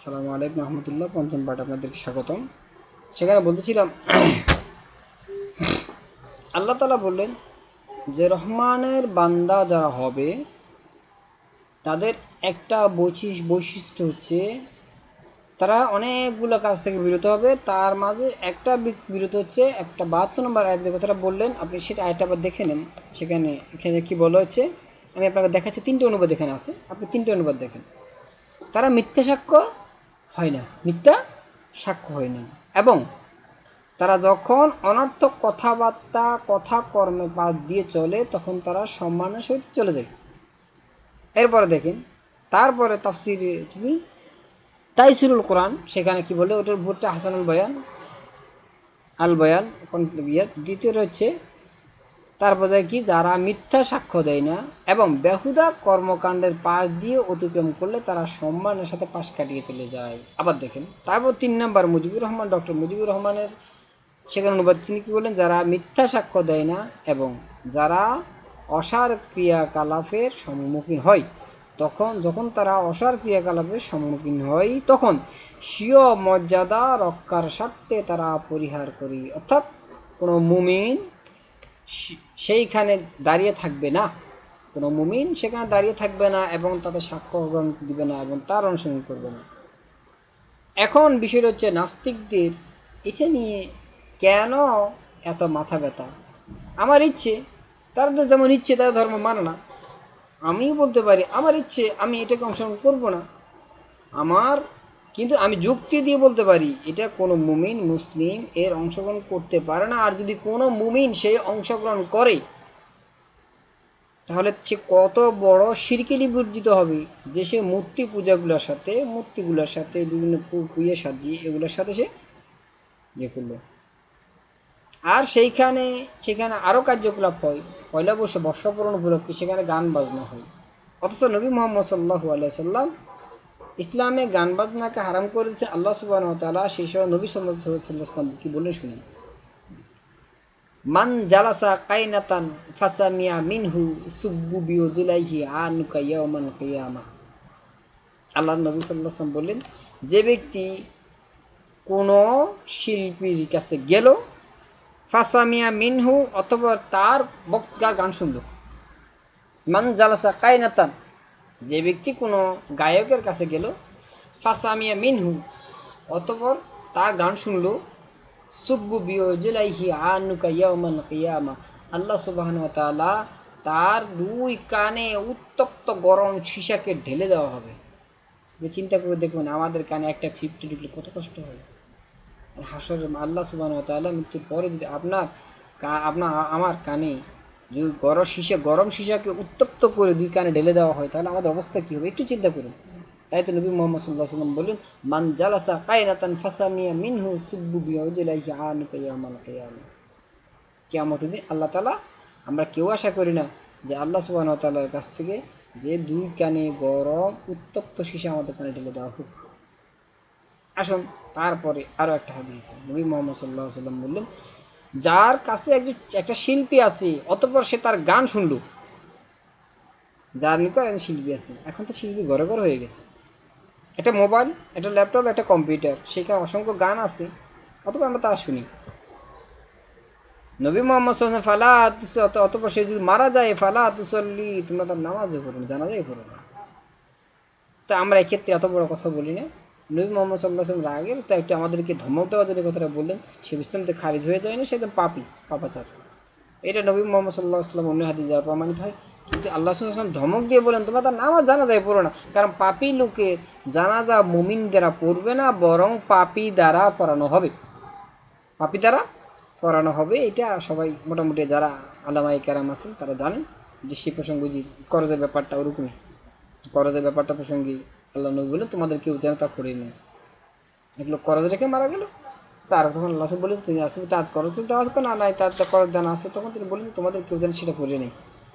আসসালামু আলাইকুম রহমতুল্লাহ, পঞ্চম পাঠ আপনাদেরকে স্বাগতম। সেখানে বলতেছিলাম, আল্লাহ তালা বললেন যে, রহমানের বান্দা যারা হবে, তাদের একটা বৈশিষ্ট্য বৈশিষ্ট্য হচ্ছে, তারা অনেকগুলো কাজ থেকে বিরত হবে। তার মাঝে একটা বিরত হচ্ছে, একটা বাহাত্তর নম্বর আয়াত যে কথাটা বললেন, আপনি সেটা আয়টা আবার দেখে নেন। সেখানে এখানে কি বলা হচ্ছে আমি আপনাকে দেখাচ্ছি, তিনটে অনুবাদ এখানে আছে। আপনি তিনটে অনুবাদ দেখেন। তারা মিথ্যা সাক্ষ্য হয় না। মিথ্যা সাক্ষ্য হয় না। এবং তারা যখন অনর্থক কথাবার্তা কথা কর্মে বাদ দিয়ে চলে, তখন তারা সম্মানের সহিত চলে যায়। এরপরে দেখেন, তারপরে তাফসির তুমি তাইসিরুল কোরআন, সেখানে কি বলে, ওটার ভোটটা হাসানুল বয়ান, আল বয়ান ইয়ে দ্বিতীয়টা হচ্ছে তারপর যায় কি? যারা মিথ্যা সাক্ষ্য দেয় না এবং বেহুদা কর্মকাণ্ডের পাশ দিয়ে অতিক্রম করলে তারা সম্মানের সাথে পাশ কাটিয়ে চলে যায়। আবার দেখেন, তারপর তিন নাম্বার মুজিবুর রহমান, ডক্টর মুজিবুর রহমানের সেখানে অনুবাদ, তিনি কি বললেন? যারা মিথ্যা সাক্ষ্য দেয় না এবং যারা অসার ক্রিয়াকলাপের সম্মুখীন হয়, তখন যখন তারা অসার ক্রিয়াকলাপের সম্মুখীন হয়, তখন স্বীয় মর্যাদা রক্ষার স্বার্থে তারা পরিহার করি। অর্থাৎ কোনো মুমিন সেইখানে দাঁড়িয়ে থাকবে না। কোনো মুমিন সেখানে দাঁড়িয়ে থাকবে না এবং তাদের সাক্ষ্য গ্রহণ দিবে না এবং তার অনুসরণ করবে না। এখন বিষয়টা হচ্ছে নাস্তিকদের এটা নিয়ে কেন এত মাথা ব্যথা? আমার ইচ্ছে তাদের যেমন ইচ্ছে তারা ধর্ম মানে না। আমিও বলতে পারি, আমার ইচ্ছে আমি এটাকে অংশগ্রহণ করব না। আমার কিন্তু আমি যুক্তি দিয়ে বলতে পারি, এটা কোনো মুমিন, মুসলিম এর অংশগ্রহণ করতে পারে না। আর যদি কোনো মুমিন সে অংশগ্রহণ করে, তাহলে সে কত বড় সিরকিলি বর্জিত হবে যে সে মূর্তি পূজাগুলোর সাথে, মূর্তিগুলোর সাথে, বিভিন্ন পু- পুয়ে সাজিয়ে এগুলোর সাথে সে ইয়ে করল। আর সেইখানে, সেখানে আরও কার্যকলাপ হয়। পয়লা বর্ষ বর্ষপূরণ উপলক্ষে সেখানে গান বাজনা হয়। অথচ নবী মোহাম্মদ সাল্লাহু আলিয়া সাল্লাম ইসলামে গান বাজনাকে হারাম করেছে আল্লাহ সুবাহ তালা সেই সময় নবী সাল্লাম কি বলে শুনি মান জালাসা কাইনাতান ফাসামিয়া মিনহু সুব্বু বিউজুলাইহি আনুকা ইয়াউমান কিয়ামা। আল্লাহ নবী আলাইহি বললেন, যে ব্যক্তি কোনো শিল্পীর কাছে গেল, ফাসামিয়া মিনহু অথবা তার বক্তৃতার গান শুনল, মান জালাসা কাইনাতান যে ব্যক্তি কোনো গায়কের কাছে গেল ফাসামিয়া মিনহু অতপর তার গান শুনল, সুব্বু বিয়জলাইহি আনুকা ইয়াউমাল কিয়ামা আল্লাহ সুবহানাহু ওয়া তাআলা তার দুই কানে উত্তপ্ত গরম সীসাকে ঢেলে দেওয়া হবে। চিন্তা করে দেখুন আমাদের কানে একটা ফিফটি ঢুকলে কত কষ্ট আর হাসর আল্লাহ সুবহানাহু ওয়া তাআলা মৃত্যুর পরে যদি আপনার আপনার, আমার কানে যদি গরম সীসা গরম সীসাকে উত্তপ্ত করে দুই কানে ঢেলে দেওয়া হয়, তাহলে আমাদের অবস্থা কি হবে? একটু চিন্তা করুন। তাই তো নবী মোহাম্মদ সাল্লাহ সাল্লাম বললেন, মান জালাসা কায়নাতান ফাসামিয়া মিনহু সুব্বু বিওজলাইহি আনুকা ইয়ামাল কিয়ামা। কিয়ামতের দিন আল্লাহ তাআলা, আমরা কেউ আশা করি না যে আল্লাহ সুবহানাহু ওয়া তাআলার কাছ থেকে যে দুই কানে গরম উত্তপ্ত সীসা আমাদের কানে ঢেলে দেওয়া হোক। আসুন, তারপরে আরও একটা হাদিস নবী মোহাম্মদ সাল্লাহ সাল্লাম বললেন যার কাছে একজন, একটা শিল্পী আছে, অতঃপর সে তার গান শুনলো। যার নিকট একজন শিল্পী আছে। এখন তো শিল্পী ঘরে ঘরে হয়ে গেছে। একটা মোবাইল, একটা ল্যাপটপ, একটা কম্পিউটার, সেখানে অসংখ্য গান আছে অথবা আমরা তা শুনি। নবী মোহাম্মদ সাল্লাম, ফালা অত- অতঃপর সে যদি মারা যায়, ফালা তুসল্লি, তোমরা তার নামাজে পড়ো না, জানাজাই পড়ো না। তো আমরা এক্ষেত্রে এত বড় কথা বলি না। নবী মোহাম্মদ সাল্লাহ আসলাম রাগের তো একটু আমাদেরকে ধমক দেওয়ার জন্য কথাটা বললেন। সে ইসলামতে খারিজ হয়ে যায় না সে একদম পাপি, পাপাচার। এটা নবী মোহাম্মদ সাল্লাহ আসলাম অন্য হাতে যাওয়া প্রমাণিত হয়। কিন্তু আল্লাহ সাল্লাম ধমক দিয়ে বলেন, তোমরা তার নামাজ জানা যায় পড়ো না। কারণ পাপি লোকের জানাজা মুমিন দ্বারা পড়বে না, বরং পাপি দ্বারা পড়ানো হবে। পাপি দ্বারা পড়ানো হবে, এটা সবাই মোটামুটি যারা আলামাই কেরাম আছেন, তারা জানেন যে সেই প্রসঙ্গে যে করজের ব্যাপারটা ওরকমই। করজের ব্যাপারটা প্রসঙ্গে আল্লাহ নবী বললেন তোমাদের কেউ যেন তা করে নেই এগুলো করজ রেখে মারা গেল। তার তখন আল্লাহ বললেন, তিনি আসবে, তার করজ দেওয়া না নাই, তার করজ জানা আছে। তখন তিনি বললেন তোমাদের কেউ যেন সেটা করে নেই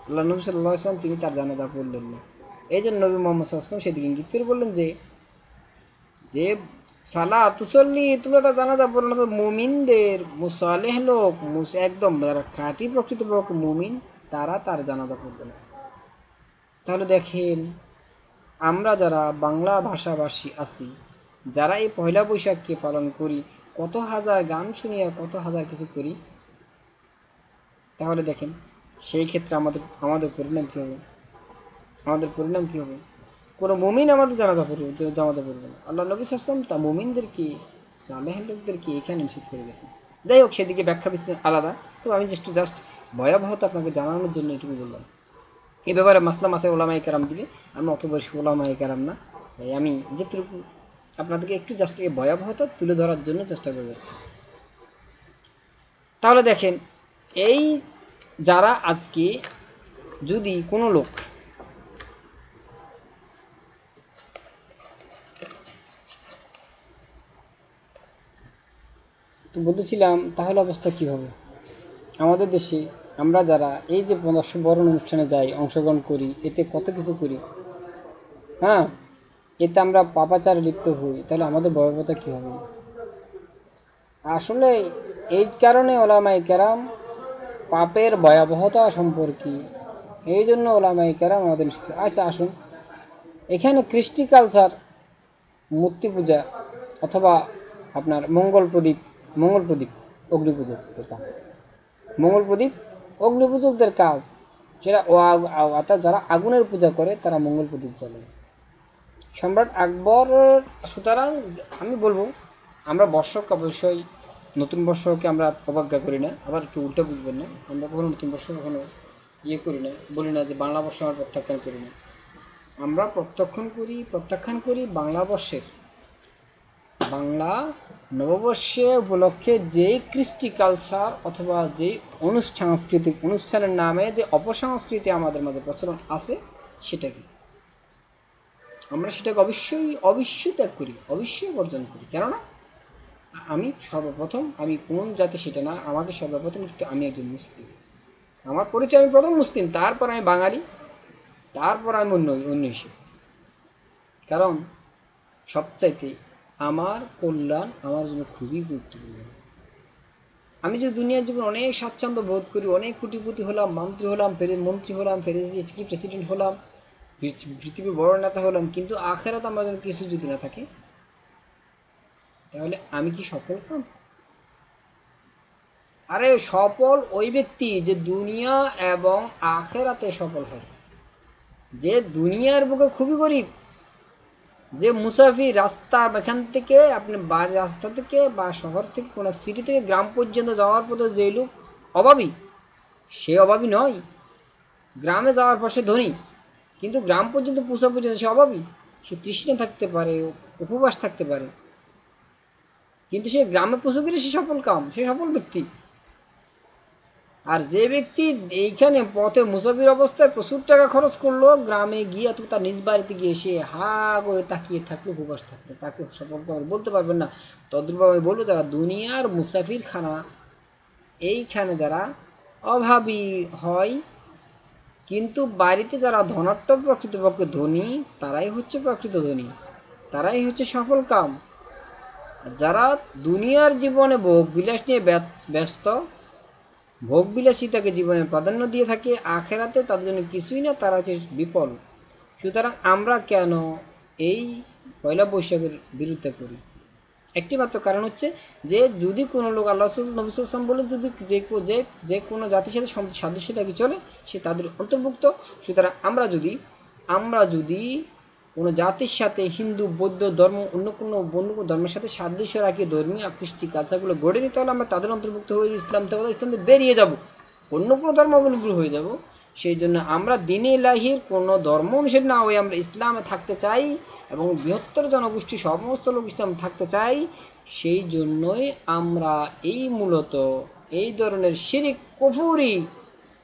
আল্লাহ নবী সাল্লাহ আসলাম তিনি তার জানাজা পড়লেন না। এই জন্য নবী মোহাম্মদ সাল্লাম সেদিকে ইঙ্গিত করে বললেন যে যে ফালা তুসল্লি, তোমরা তো জানাজা পড়ো না, তো মুমিনদের মুসালেহ লোক একদম যারা খাঁটি প্রকৃত মুমিন, তারা তার জানাজা পড়বে না। তাহলে দেখেন আমরা যারা বাংলা ভাষাভাষী আছি, যারা এই পয়লা বৈশাখকে পালন করি, কত হাজার গান শুনি আর কত হাজার কিছু করি, তাহলে দেখেন, সেই ক্ষেত্রে আমাদের আমাদের পরিণাম কী হবে? আমাদের পরিণাম কী হবে? কোনো মুমিন আমাদের জানাজা পড়বে জামাজা পড়বে না। আল্লাহ নবী সাল্লাম তা মুমিনদেরকে, সালেহ লোকদেরকে এখানে নিষেধ করে গেছেন। যাই হোক, সেদিকে ব্যাখ্যা বিশ্লেষণ আলাদা। তো আমি জাস্ট জাস্ট ভয়াবহতা আপনাকে জানানোর জন্য এটুকু বললাম। এই ব্যাপারে মাসলাম মাসে ওলামাই কারাম দিবে, আমি অত বয়সী ওলামাই কারাম না। তাই আমি যেটুকু আপনাদেরকে একটু জাস্ট এই ভয়াবহতা তুলে ধরার জন্য চেষ্টা করে যাচ্ছি। তাহলে দেখেন, এই যারা আজকে যদি কোনো লোক তো বলতেছিলাম, তাহলে অবস্থা কি হবে? আমাদের দেশে আমরা যারা এই যে বরণ অনুষ্ঠানে যাই, অংশগ্রহণ করি, এতে কত কিছু করি? হ্যাঁ? এতে আমরা পাপাচারে লিপ্ত হই, তাহলে আমাদের ভয়াবহতা কী হবে? আসলে এই কারণে ওলামাই কেরাম পাপের ভয়াবহতা সম্পর্কে, এই জন্য ওলামাই কেরাম আমাদের আচ্ছা আসুন। এখানে কৃষ্টি কালচার, মূর্তি পূজা অথবা আপনার মঙ্গল প্রদীপ মঙ্গল প্রদীপ, অগ্নি কাজ মঙ্গল প্রদীপ অগ্নি পূজকদের কাজ আ- অর্থাৎ যারা আগুনের পূজা করে, তারা মঙ্গল প্রদীপ জ্বালে। সম্রাট আকবর, সুতরাং আমি বলব, আমরা বর্ষক অবশ্যই, নতুন বর্ষকে আমরা অবজ্ঞা করি না, আবার কেউ উল্টো বুঝবেন না। আমরা কখনো নতুন বর্ষ কখনো ইয়ে করি না, বলি না যে বাংলা বর্ষ আমরা প্রত্যাখ্যান করি না। আমরা প্রত্যাখ্যান করি প্রত্যাখ্যান করি বাংলা বর্ষের। বাংলা নববর্ষে উপলক্ষে যেই কৃষ্টি কালচার অথবা যেই অনুষ্ঠান, সাংস্কৃতিক অনুষ্ঠানের নামে যে অপসংস্কৃতি আমাদের মাঝে প্রচলন আছে সেটাকে আমরা সেটাকে অবশ্যই অবশ্যই ত্যাগ করি, অবশ্যই বর্জন করি। কেননা, আমি সর্বপ্রথম, আমি কোন জাতি সেটা না, আমাকে সর্বপ্রথম আমি একজন মুসলিম। আমার পরিচয়, আমি প্রথম মুসলিম, তারপর আমি বাঙালি, তারপর আমি অন্য অন্য হিসেবে। কারণ, সবচাইতে আমার কল্যাণ আমার জন্য খুবই গুরুত্বপূর্ণ। আমি যদি দুনিয়ার জীবন অনেক স্বাচ্ছন্দ্য বোধ করি, অনেক কোটিপতি হলাম, মন্ত্রী হলাম মন্ত্রী হলাম ফেরে কি প্রেসিডেন্ট হলাম পৃথিবীর বড় নেতা হলাম, কিন্তু আখেরাত আমার জন্য কিছু যদি না থাকে, তাহলে আমি কি সফল কাম আরে সফল ওই ব্যক্তি যে দুনিয়া এবং আখেরাতে সফল হয়। যে দুনিয়ার বুকে খুবই গরিব যে মুসাফির রাস্তা এখান থেকে, আপনি রাস্তা থেকে বা শহর থেকে, কোনো সিটি থেকে গ্রাম পর্যন্ত যাওয়ার পথে যে লোক অভাবী, সে অভাবী নয়। গ্রামে যাওয়ার পর সে ধনী, কিন্তু গ্রাম পর্যন্ত পৌঁছা পর্যন্ত সে অভাবী, সে তৃষ্ণা থাকতে পারে, উপবাস থাকতে পারে। কিন্তু সে গ্রামে পৌঁছে গেলে সে সফল কাম, সে সফল ব্যক্তি। আর যে ব্যক্তি এইখানে পথে মুসাফির অবস্থায় প্রচুর টাকা খরচ করল, গ্রামে গিয়ে অথবা তার নিজ বাড়িতে গিয়ে সে হা করে তাকিয়ে থাকল, উপবাস থাকল। তাকে সফল কাম বলতে পারবেন না। তদ্রুপ আমি বলব যারা দুনিয়ার মুসাফির খানা এইখানে যারা অভাবী হয়, কিন্তু বাড়িতে যারা ধনাট্য প্রকৃতপক্ষে ধনী, তারাই হচ্ছে প্রকৃত ধনী। তারাই হচ্ছে সফল কাম। যারা দুনিয়ার জীবনে ভোগ বিলাস নিয়ে ব্যস্ত ভোগ বিলাসিতাকে জীবনে প্রাধান্য দিয়ে থাকে, আখেরাতে তাদের জন্য কিছুই না, তারা হচ্ছে বিফল। সুতরাং আমরা কেন এই পয়লা বৈশাখের বিরুদ্ধে করি একটি মাত্র কারণ হচ্ছে যে, যদি কোনো লোক আল্লাহ বলে যদি যে যে যে কোনো জাতির সাথে সাদৃশ্যটা কি চলে, সে তাদের অন্তর্ভুক্ত। সুতরাং আমরা যদি আমরা যদি কোনো জাতির সাথে, হিন্দু, বৌদ্ধ ধর্ম, অন্য কোনো বন্য ধর্মের সাথে সাদৃশ্য রাখি ধর্মীয় কৃষ্টি কালচারগুলো গড়ে নিতে হলে আমরা তাদের অন্তর্ভুক্ত হয়ে ইসলাম থেকে ইসলাম বেরিয়ে যাব। অন্য কোনো ধর্ম ধর্মাবলম্বী হয়ে যাব। সেই জন্য আমরা দিনে লাহির কোনো ধর্ম অনুসারী না হয়ে আমরা ইসলামে থাকতে চাই এবং বৃহত্তর জনগোষ্ঠী, সমস্ত লোক ইসলাম থাকতে চাই, সেই জন্যই আমরা এই মূলত এই ধরনের শিরিক কফুরি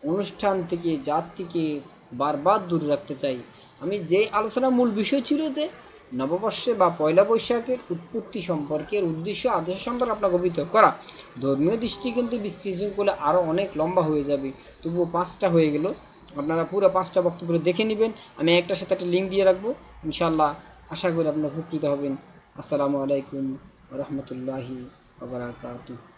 অনুষ্ঠান থেকে, জাতিকে বারবার দূরে রাখতে চাই। আমি যে আলোচনার মূল বিষয় ছিল যে, নববর্ষে বা পয়লা বৈশাখের উৎপত্তি সম্পর্কের উদ্দেশ্য আদর্শ সম্পর্কে আপনাকে অভিহিত করা। ধর্মীয় দৃষ্টি কিন্তু বিশ্লেষণ করলে আরও অনেক লম্বা হয়ে যাবে। তবুও পাঁচটা হয়ে গেল। আপনারা পুরো পাঁচটা বক্তব্য দেখে নেবেন। আমি একটার সাথে একটা লিঙ্ক দিয়ে রাখব। ইনশাল্লাহ আশা করি আপনারা উপকৃত হবেন। আসসালামু আলাইকুম রহমতুল্লাহি